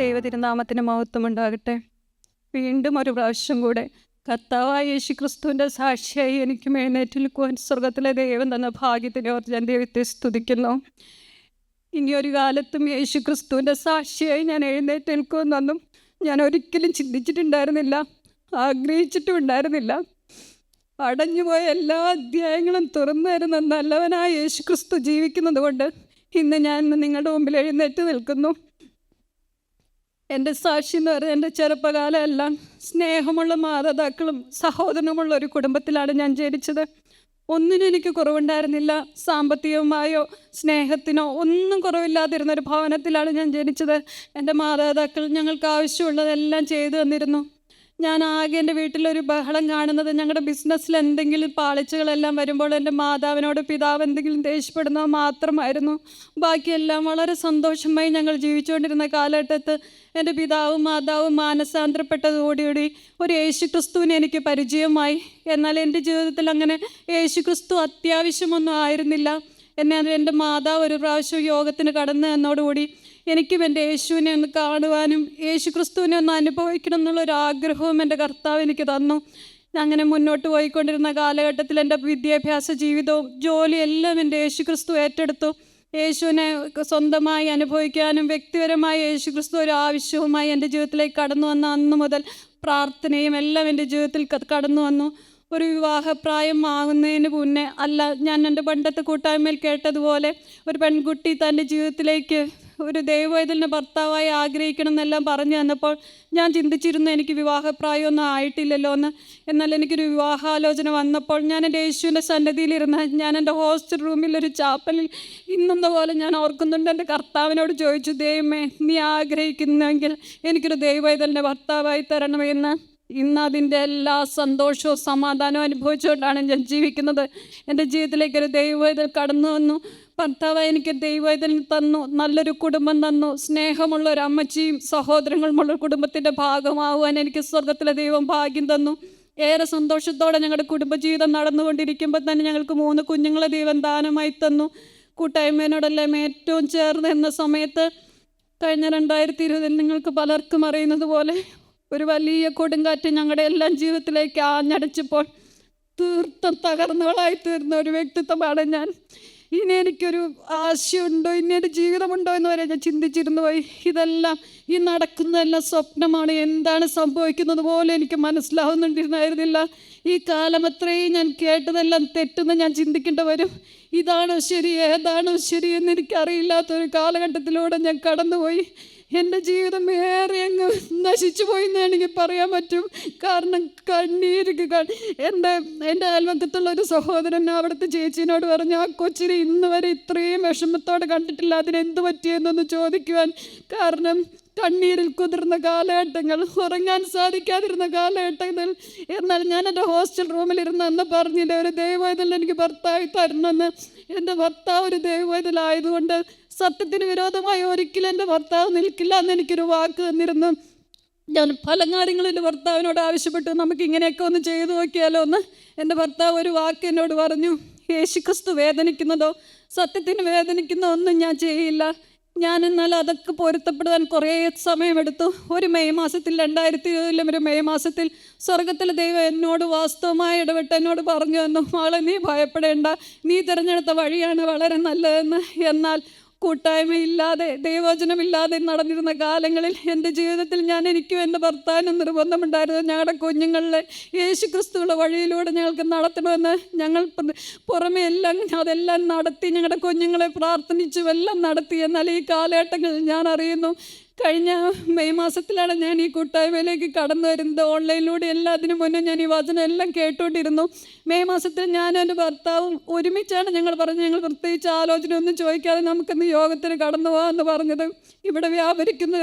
ദൈവതിരുനാമത്തിന് മഹത്വം ഉണ്ടാകട്ടെ വീണ്ടും ഒരു പ്രാവശ്യം കൂടെ കർത്താവായ യേശു ക്രിസ്തുവിന്റെ സാക്ഷിയായി എനിക്ക് എഴുന്നേറ്റ് നിൽക്കുവാൻ സ്വർഗത്തിലെ ദൈവം തന്ന ഭാഗ്യത്തിനെ ഓർത്ത് ഞാൻ ദൈവത്തെ സ്തുതിക്കുന്നു. ഇനി ഒരു കാലത്തും യേശു ക്രിസ്തുവിന്റെ സാക്ഷിയായി ഞാൻ എഴുന്നേറ്റ് നിൽക്കുമെന്നൊന്നും ഞാൻ ഒരിക്കലും ചിന്തിച്ചിട്ടുണ്ടായിരുന്നില്ല. ആഗ്രഹിച്ചിട്ടും ഉണ്ടായിരുന്നില്ല അടഞ്ഞുപോയ എല്ലാ അധ്യായങ്ങളും തുറന്നു തരുന്ന നല്ലവനായ യേശു ക്രിസ്തു ജീവിക്കുന്നത് കൊണ്ട് ഇന്ന് ഞാൻ നിങ്ങളുടെ മുമ്പിൽ എഴുന്നേറ്റ് നിൽക്കുന്നു. എന്റെ സാക്ഷി എന്ന് പറയുന്നത് എന്റെ ചെറുപ്പകാലമെല്ലാം സ്നേഹമുള്ള മാതാതാക്കളും സഹോദരനുമുള്ള ഒരു കുടുംബത്തിലാണ് ഞാൻ ജനിച്ചത്. ഒന്നിനും എനിക്ക് കുറവുണ്ടായിരുന്നില്ല. സാമ്പത്തികമായോ സ്നേഹത്തിനോ ഒന്നും കുറവില്ലാതിരുന്ന ഒരു ഭവനത്തിലാണ് ഞാൻ ജനിച്ചത്. എന്റെ മാതാപിതാക്കൾ ഞങ്ങൾക്ക് ആവശ്യമുള്ളതെല്ലാം ചെയ്തു തന്നിരുന്നു. ഞാൻ ആകെ എന്റെ വീട്ടിലൊരു ബഹളം കാണുന്നത് ഞങ്ങളുടെ ബിസിനസ്സിൽ എന്തെങ്കിലും പാളിച്ചകളെല്ലാം വരുമ്പോൾ എന്റെ മാതാവിനോട് പിതാവ് എന്തെങ്കിലും ദേഷ്യപ്പെടുന്നത് മാത്രമായിരുന്നു. ബാക്കിയെല്ലാം വളരെ സന്തോഷമായി ഞങ്ങൾ ജീവിച്ചുകൊണ്ടിരുന്ന കാലഘട്ടത്ത് എന്റെ പിതാവും മാതാവും മാനസാന്തരപ്പെട്ടതോടുകൂടി ഒരു യേശു ക്രിസ്തുവിനെ എനിക്ക് പരിചയമായി. എന്നാൽ എന്റെ ജീവിതത്തിൽ അങ്ങനെ യേശു ക്രിസ്തു അത്യാവശ്യമൊന്നും ആയിരുന്നില്ല. എന്നാൽ എന്റെ മാതാവ് ഒരു പ്രാവശ്യം യോഗത്തിന് കടന്നു എന്നോടുകൂടി എനിക്കും എന്റെ യേശുവിനെ ഒന്ന് കാണുവാനും യേശു ക്രിസ്തുവിനെ ഒന്ന് അനുഭവിക്കണം എന്നുള്ളൊരു ആഗ്രഹവും എന്റെ കർത്താവ് എനിക്ക് തന്നു. അങ്ങനെ മുന്നോട്ട് പോയിക്കൊണ്ടിരുന്ന കാലഘട്ടത്തിൽ എന്റെ വിദ്യാഭ്യാസ ജീവിതവും ജോലിയെല്ലാം എന്റെ യേശു ക്രിസ്തു ഏറ്റെടുത്തു. യേശുവിനെ സ്വന്തമായി അനുഭവിക്കാനും വ്യക്തിപരമായി യേശു ക്രിസ്തു ഒരു ആവശ്യവുമായി എന്റെ ജീവിതത്തിലേക്ക് കടന്നു വന്ന അന്ന് മുതൽ പ്രാർത്ഥനയും എല്ലാം എന്റെ ജീവിതത്തിൽ കടന്നു വന്നു. ഒരു വിവാഹപ്രായം ആകുന്നതിന് മുന്നേ അല്ല ഞാൻ എന്റെ പണ്ടത്തെ കൂട്ടായ്മയിൽ കേട്ടതുപോലെ ഒരു പെൺകുട്ടി തന്റെ ജീവിതത്തിലേക്ക് ഒരു ദൈവവേദലിന്റെ ഭർത്താവായി ആഗ്രഹിക്കണം എന്നെല്ലാം പറഞ്ഞു തന്നപ്പോൾ ഞാൻ ചിന്തിച്ചിരുന്നു എനിക്ക് വിവാഹപ്രായമൊന്നും ആയിട്ടില്ലല്ലോ എന്ന്. എന്നാൽ എനിക്കൊരു വിവാഹാലോചന വന്നപ്പോൾ ഞാൻ എന്റെ യേശുവിന്റെ സന്നദ്ധിയിലിരുന്ന് ഞാൻ എന്റെ ഹോസ്റ്റൽ റൂമിൽ ഒരു ചാപ്പലിൽ ഇന്നെന്ന പോലെ ഞാൻ ഓർക്കുന്നുണ്ട്. എന്റെ കർത്താവിനോട് ചോദിച്ചു ദൈവമേ നീ ആഗ്രഹിക്കുന്നെങ്കിൽ എനിക്കൊരു ദൈവവേദലിന്റെ ഭർത്താവായി തരണമെന്ന് ഇന്ന് അതിന്റെ എല്ലാ സന്തോഷവും സമാധാനവും അനുഭവിച്ചുകൊണ്ടാണ് ഞാൻ ജീവിക്കുന്നത്. എന്റെ ജീവിതത്തിലേക്ക് ഒരു ദൈവവേദൽ കടന്നു വന്നു. ഭർത്താവ് എനിക്ക് ദൈവവേദന തന്നു. നല്ലൊരു കുടുംബം തന്നു. സ്നേഹമുള്ള ഒരു അമ്മച്ചിയും സഹോദരങ്ങളുമുള്ള കുടുംബത്തിന്റെ ഭാഗമാവാൻ എനിക്ക് സ്വർഗത്തിലെ ദൈവം ഭാഗ്യം തന്നു. ഏറെ സന്തോഷത്തോടെ ഞങ്ങളുടെ കുടുംബജീവിതം നടന്നുകൊണ്ടിരിക്കുമ്പോൾ തന്നെ ഞങ്ങൾക്ക് മൂന്ന് കുഞ്ഞുങ്ങളെ ദൈവം ദാനമായി തന്നു. കൂട്ടായ്മയോടെല്ലാം ഏറ്റവും ചേർന്ന് എന്ന സമയത്ത് കഴിഞ്ഞ രണ്ടായിരത്തി ഇരുപതിൽ നിങ്ങൾക്ക് പലർക്കും അറിയുന്നത് പോലെ ഒരു വലിയ കൊടുങ്കാറ്റ് ഞങ്ങളുടെ എല്ലാം ജീവിതത്തിലേക്ക് ആഞ്ഞടിച്ചപ്പോൾ തീർത്തും തകർന്നുകളായി തീർന്ന ഒരു വ്യക്തിത്വമാണ് ഞാൻ. ഇനി എനിക്കൊരു ആശയമുണ്ടോ ഇനി ഒരു ജീവിതമുണ്ടോ എന്ന് വരെ ഞാൻ ചിന്തിച്ചിരുന്നു പോയി. ഇതെല്ലാം ഈ നടക്കുന്നതെല്ലാം സ്വപ്നമാണ്. എന്താണ് സംഭവിക്കുന്നത് പോലും എനിക്ക് മനസ്സിലാവുന്നുണ്ടായിരുന്നില്ല. ഈ കാലം അത്രയും ഞാൻ കേട്ടതെല്ലാം തെറ്റെന്ന് ഞാൻ ചിന്തിക്കേണ്ടി വരും. ഇതാണോ ശരി? ഏതാണോ ശരി എന്ന് എനിക്കറിയില്ലാത്തൊരു കാലഘട്ടത്തിലൂടെ ഞാൻ കടന്നുപോയി. എന്റെ ജീവിതം ഏറെ അങ്ങ് നശിച്ചു പോയി എന്ന് പറയാൻ പറ്റും. കാരണം കണ്ണീര് എന്റെ എന്റെ അയൽവക്കത്തുള്ള ഒരു സഹോദരൻ അവിടുത്തെ ചേച്ചീനോട് പറഞ്ഞു ആ കൊച്ചിനെ ഇന്ന് വരെ ഇത്രയും വിഷമത്തോടെ കണ്ടിട്ടില്ല. അതിനെന്ത് പറ്റിയെന്നൊന്ന് ചോദിക്കുവാൻ കാരണം കണ്ണീരിൽ കുതിർന്ന കാലഘട്ടങ്ങൾ ഉറങ്ങാൻ സാധിക്കാതിരുന്ന കാലഘട്ടങ്ങൾ. എന്നാൽ ഞാൻ എന്റെ ഹോസ്റ്റൽ റൂമിലിരുന്ന് അന്ന് പറഞ്ഞില്ല ഒരു ദൈവവേദന എനിക്ക് ഭർത്താവ് തരണമെന്ന്. എന്റെ ഭർത്താവ് ഒരു ദൈവവേദനായതുകൊണ്ട് സത്യത്തിന് വിരോധമായി ഒരിക്കലും എന്റെ ഭർത്താവ് നിൽക്കില്ല എന്ന് എനിക്കൊരു വാക്ക് തന്നിരുന്നു. ഞാൻ പല കാര്യങ്ങളും എന്റെ ഭർത്താവിനോട് ആവശ്യപ്പെട്ടു. നമുക്ക് ഇങ്ങനെയൊക്കെ ഒന്ന് ചെയ്തു നോക്കിയാലോ എന്ന്. എന്റെ ഭർത്താവ് ഒരു വാക്ക് എന്നോട് പറഞ്ഞു യേശുക്രിസ്തു വേദനിക്കുന്നതോ സത്യത്തിന് വേദനിക്കുന്ന ഒന്നും ഞാൻ ചെയ്യില്ല. ഞാൻ എന്നാൽ അതൊക്കെ പൊരുത്തപ്പെടുവാൻ കുറേ സമയമെടുത്തു. ഒരു മെയ് മാസത്തിൽ രണ്ടായിരത്തി ഇരുപതിലും ഒരു മെയ് മാസത്തിൽ സ്വർഗത്തിലെ ദൈവം എന്നോട് വാസ്തവമായി ഇടപെട്ട് എന്നോട് പറഞ്ഞു തന്നു മകളെ നീ ഭയപ്പെടേണ്ട. നീ തിരഞ്ഞെടുത്ത വഴിയാണ് വളരെ നല്ലതെന്ന്. എന്നാൽ കൂട്ടായ്മയില്ലാതെ ദൈവവചനമില്ലാതെ നടന്നിരുന്ന കാലങ്ങളിൽ എന്റെ ജീവിതത്തിൽ ഞാൻ എനിക്കും എന്റെ ഭർത്താവിനും നിർബന്ധമുണ്ടായിരുന്നു. ഞങ്ങളുടെ കുഞ്ഞുങ്ങളിലെ യേശു ക്രിസ്തുവിന്റെ വഴിയിലൂടെ ഞങ്ങൾക്ക് നടത്തണമെന്ന് ഞങ്ങൾ പുറമെ എല്ലാം അതെല്ലാം നടത്തി ഞങ്ങളുടെ കുഞ്ഞുങ്ങളെ പ്രാർത്ഥിച്ചു എല്ലാം നടത്തി. എന്നാൽ ഈ കാലഘട്ടങ്ങളിൽ ഞാൻ അറിയുന്നു കഴിഞ്ഞ മെയ് മാസത്തിലാണ് ഞാൻ ഈ കൂട്ടായ്മയിലേക്ക് കടന്നു വരുന്നത്. ഓൺലൈനിലൂടെ എല്ലാം അതിനു മുന്നേ ഞാൻ ഈ വചനം എല്ലാം കേട്ടുകൊണ്ടിരുന്നു മെയ് മാസത്തിൽ ഞാനും എന്റെ ഭർത്താവും ഒരുമിച്ചാണ് ഞങ്ങൾ പറഞ്ഞത്. ഞങ്ങൾ പ്രത്യേകിച്ച് ആലോചന ഒന്നും ചോദിക്കാതെ നമുക്കിന്ന് യോഗത്തിന് കടന്നു പോകാമെന്ന് പറഞ്ഞത്. ഇവിടെ വ്യാപരിക്കുന്ന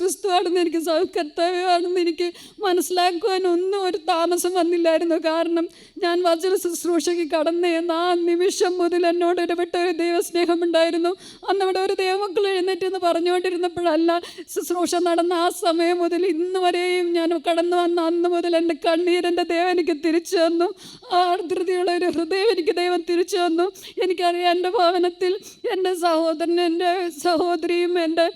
ക്രിസ്തുവാണെന്ന് എനിക്ക് കർത്തവ്യമാണെന്ന് എനിക്ക് മനസ്സിലാക്കുവാനൊന്നും ഒരു താമസം വന്നില്ലായിരുന്നു. കാരണം ഞാൻ വചന ശുശ്രൂഷയ്ക്ക് കടന്ന് എന്ന ആ നിമിഷം മുതൽ എന്നോട് ഇടപെട്ട ഒരു ദൈവസ്നേഹമുണ്ടായിരുന്നു. അന്ന് അവിടെ ഒരു ദൈവമക്കൾ എഴുന്നേറ്റ് എന്ന് പറഞ്ഞുകൊണ്ടിരുന്നപ്പോഴല്ല ശുശ്രൂഷ നടന്ന ആ സമയം മുതൽ ഇന്ന് വരെയും ഞാൻ കടന്നു വന്ന അന്ന് മുതൽ എന്റെ കണ്ണീരെന്റെ ദൈവം എനിക്ക് തിരിച്ചു തന്നു. ആർദ്രതയുള്ള ഒരു ഹൃദയം എനിക്ക് ദൈവം തിരിച്ചു തന്നു. എനിക്കറിയാം എന്റെ ഭവനത്തിൽ എന്റെ സഹോദരൻ എന്റെ സഹോദരിയും എന്റെ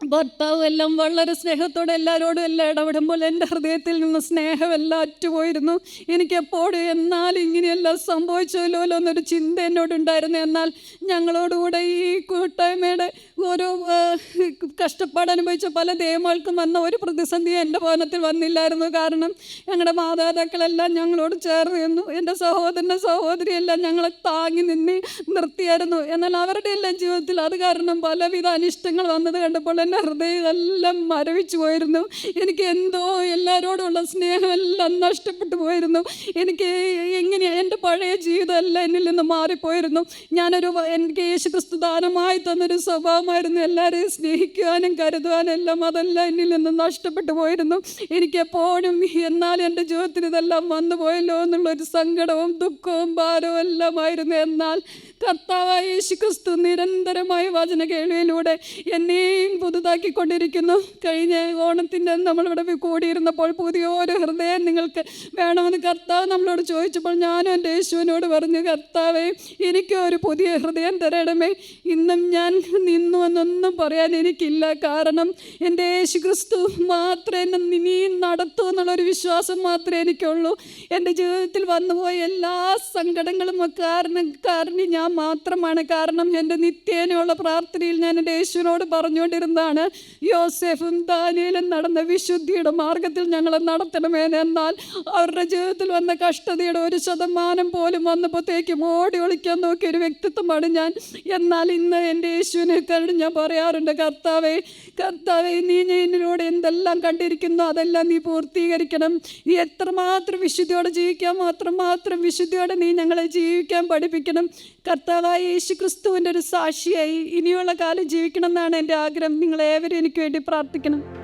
ഭർത്താവ് എല്ലാം വളരെ സ്നേഹത്തോടെ എല്ലാവരോടും എല്ലാം ഇടപെടുമ്പോൾ എന്റെ ഹൃദയത്തിൽ നിന്ന് സ്നേഹമെല്ലാം അറ്റുപോയിരുന്നു. എനിക്കെപ്പോഴും എന്നാൽ ഇങ്ങനെയെല്ലാം സംഭവിച്ചല്ലോ എന്നൊരു ചിന്ത എന്നോടുണ്ടായിരുന്നു. എന്നാൽ ഞങ്ങളോടുകൂടെ ഈ കൂട്ടായ്മയുടെ ഓരോ കഷ്ടപ്പാട് അനുഭവിച്ച പല ദൈവങ്ങൾക്കും വന്ന ഒരു പ്രതിസന്ധി എന്റെ ഭവനത്തിൽ വന്നില്ലായിരുന്നു. കാരണം ഞങ്ങളുടെ മാതാപിതാക്കളെല്ലാം ഞങ്ങളോട് ചേർന്ന് നിന്നു. എന്റെ സഹോദരന്റെ സഹോദരിയെല്ലാം ഞങ്ങളെ താങ്ങി നിന്ന് നിർത്തിയായിരുന്നു. എന്നാൽ അവരുടെ എല്ലാം ജീവിതത്തിൽ അത് കാരണം പലവിധ അനിഷ്ടങ്ങൾ വന്നത് കണ്ടപ്പോൾ എന്റെ ഹൃദയം എല്ലാം മരവിച്ചു പോയിരുന്നു. എനിക്ക് എന്തോ എല്ലാവരോടുള്ള സ്നേഹമെല്ലാം നഷ്ടപ്പെട്ടു പോയിരുന്നു. എനിക്ക് എങ്ങനെ എന്റെ പഴയ ജീവിതമല്ല എന്നിൽ നിന്ന് മാറിപ്പോയിരുന്നു. ഞാനൊരു എനിക്ക് യേശുക്രിസ്തു ദാനമായി തന്നൊരു സ്വഭാവമായിരുന്നു എല്ലാവരെയും സ്നേഹിക്കുവാനും കരുതുവാനും എല്ലാം അതെല്ലാം എന്നിൽ നിന്ന് നഷ്ടപ്പെട്ടു പോയിരുന്നു. എനിക്കെപ്പോഴും എന്നാൽ എന്റെ ജീവിതത്തിൽ ഇതെല്ലാം വന്നു പോയല്ലോ എന്നുള്ളൊരു സങ്കടവും ദുഃഖവും ഭാരവും എല്ലാമായിരുന്നു എന്നാൽ കർത്താവായ യേശു ക്രിസ്തു നിരന്തരമായ വചന കേൾവിയിലൂടെ എന്നെയും പുതുതാക്കിക്കൊണ്ടിരിക്കുന്നു. കഴിഞ്ഞ ഓണത്തിന്റെ നമ്മളിവിടെ കൂടിയിരുന്നപ്പോൾ പുതിയ ഓരോ ഹൃദയം നിങ്ങൾക്ക് വേണമെന്ന് കർത്താവ് നമ്മളോട് ചോദിച്ചപ്പോൾ ഞാനും എന്റെ യേശുവിനോട് പറഞ്ഞു കർത്താവേ എനിക്ക് ഒരു പുതിയ ഹൃദയം തരണമേ. ഇന്നും ഞാൻ നിന്നു എന്നൊന്നും പറയാൻ എനിക്കില്ല. കാരണം എന്റെ യേശു ക്രിസ്തു മാത്രമേ എന്നെ ഇനിയും നടത്തൂ എന്നുള്ളൊരു വിശ്വാസം മാത്രമേ എനിക്കുള്ളൂ. എന്റെ ജീവിതത്തിൽ വന്നുപോയ എല്ലാ സങ്കടങ്ങളും കാരണം കാരണം ഞാൻ മാത്രമാണ്. കാരണം എന്റെ നിത്യേനയുള്ള പ്രാർത്ഥനയിൽ ഞാൻ എന്റെ യേശുവിനോട് പറഞ്ഞുകൊണ്ടിരുന്നതാണ് യോസെഫും ദാനിയലും നടന്ന വിശുദ്ധിയുടെ മാർഗത്തിൽ ഞങ്ങളെ നടത്തണമേ എന്നാൽ അവരുടെ ജീവിതത്തിൽ വന്ന കഷ്ടതയുടെ ഒരു ശതമാനം പോലും വന്നപ്പോഴത്തേക്കും ഓടി ഒളിക്കാൻ നോക്കിയ ഒരു വ്യക്തിത്വമാണ് ഞാൻ. എന്നാൽ ഇന്ന് എന്റെ യേശുവിനെ കണ്ട് ഞാൻ പറയാറുണ്ട് കർത്താവേ കർത്താവേ നീ എന്നിലൂടെ എന്തെല്ലാം കണ്ടിരിക്കുന്നു അതെല്ലാം നീ പൂർത്തീകരിക്കണം. നീ എത്രമാത്രം വിശുദ്ധിയോടെ ജീവിക്കാം അത്രമാത്രം മാത്രം വിശുദ്ധിയോടെ നീ ഞങ്ങളെ ജീവിക്കാൻ പഠിപ്പിക്കണം. കർത്താവായ യേശു ക്രിസ്തുവിന്റെ ഒരു സാക്ഷിയായി ഇനിയുള്ള കാലം ജീവിക്കണം എന്നാണ് എന്റെ ആഗ്രഹം. നിങ്ങളേവരും എനിക്ക് വേണ്ടി പ്രാർത്ഥിക്കണം.